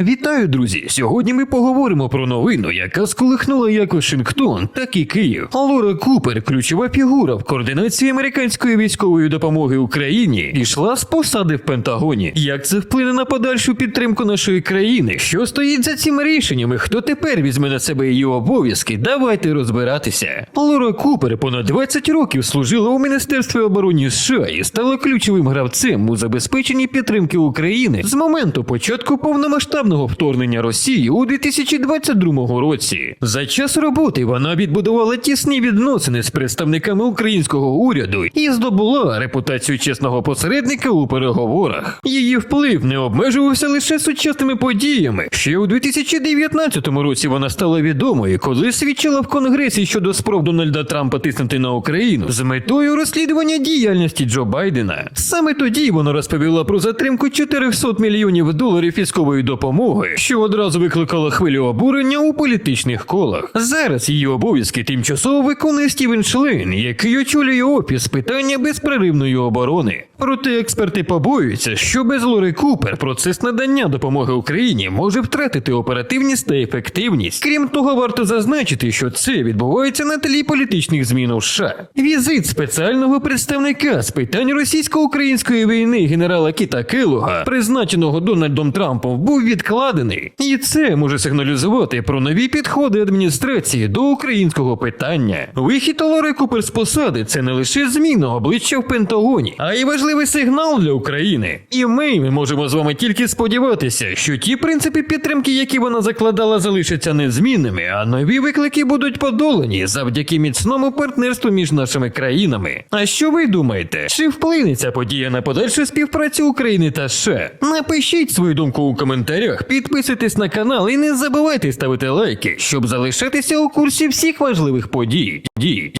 Вітаю, друзі! Сьогодні ми поговоримо про новину, яка сколихнула як Вашингтон, так і Київ. Лора Купер, ключова фігура в координації американської військової допомоги Україні, пішла з посади в Пентагоні. Як це вплине на подальшу підтримку нашої країни? Що стоїть за цими рішеннями? Хто тепер візьме на себе її обов'язки? Давайте розбиратися. Лора Купер понад 20 років служила у Міністерстві оборони США і стала ключовим гравцем у забезпеченні підтримки України з моменту початку повномасштабного вторгнення Росії у 2022 році. За час роботи вона відбудувала тісні відносини з представниками українського уряду і здобула репутацію чесного посередника у переговорах. Її вплив не обмежувався лише сучасними подіями. Ще у 2019 році вона стала відомою, коли свідчила в Конгресі щодо спроб Дональда Трампа тиснути на Україну з метою розслідування діяльності Джо Байдена. Саме тоді вона розповіла про затримку 400 мільйонів доларів військової допомоги, що одразу викликало хвилю обурення у політичних колах. Зараз її обов'язки тимчасово виконує Стівен Шлейн, який очолює офіс питання безперервної оборони. Проте експерти побоюються, що без Лори Купер процес надання допомоги Україні може втратити оперативність та ефективність. Крім того, варто зазначити, що це відбувається на тлі політичних змін у США. Візит спеціального представника з питань російсько-української війни генерала Кіта Келуга, призначеного Дональдом Трампом, був відкладений, і це може сигналізувати про нові підходи адміністрації до українського питання. Вихід Лори Купер з посади це не лише зміна обличчя в Пентагоні, а й важливий сигнал для України. І ми, ми можемо з вами тільки сподіватися, що ті принципи підтримки, які вона закладала, залишаться незмінними, а нові виклики будуть подолані завдяки міцному партнерству між нашими країнами. А що ви думаєте? Чи вплине ця подія на подальшу співпрацю України та США? Напишіть свою думку у коментарях, підписуйтесь на канал і не забувайте ставити лайки, щоб залишатися у курсі всіх важливих подій. Дій.